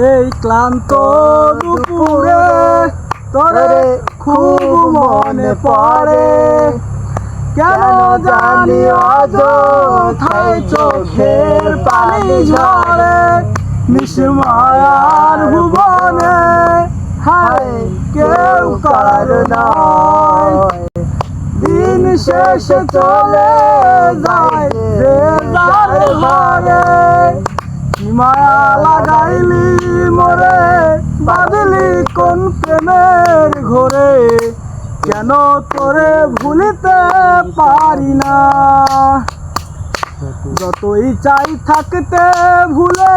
এই ক্লান্ত দুপুরে তোরে খুব মনে পড়ে। কেন জানি অযথায় চোখের পানি ঝরে। নিঃসময়ার ভুবনে। হায় কেউ কার দিন শেষ চলে যায় ঘরে। মায়া লাগাইলি মোরে বাদলি কোন প্রেমের ঘরে, কেন তোরে ভুলিতে পারি না? যতই চাই থাকতে ভুলে,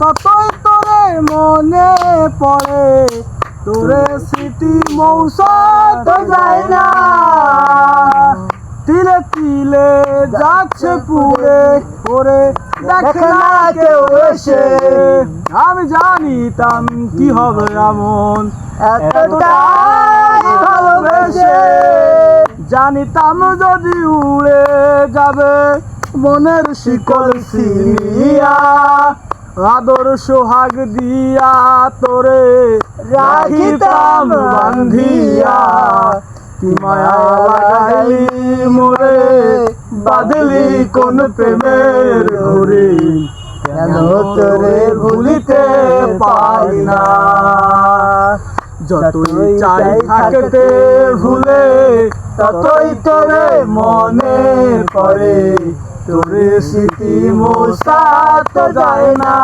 ততই তোরে মনে পড়ে। তোরে স্মৃতি মৌসত যায় না। তিলে তিলে যাচ্ছে পুরে ওরে দেখে না কেউ এসে। আমি জানিতাম কি হবে এমন। এতটাই ভালোবেসে। জানিতাম যদি উড়ে যাবে মনের শিকল সিনিয়া আদর সোহাগ দিয়া তোরে রাখিতাম বান্ধিয়া। কি মায়া লাগাইলি মোরে বাদলি কোন প্রেমের ঘুরি কেন তোরে ভুলিতে পারি না? যতই চাই থাকতে ভুলে ততই তোরে মনে পড়ে। তোরে স্মৃতি মোসাত যায় না।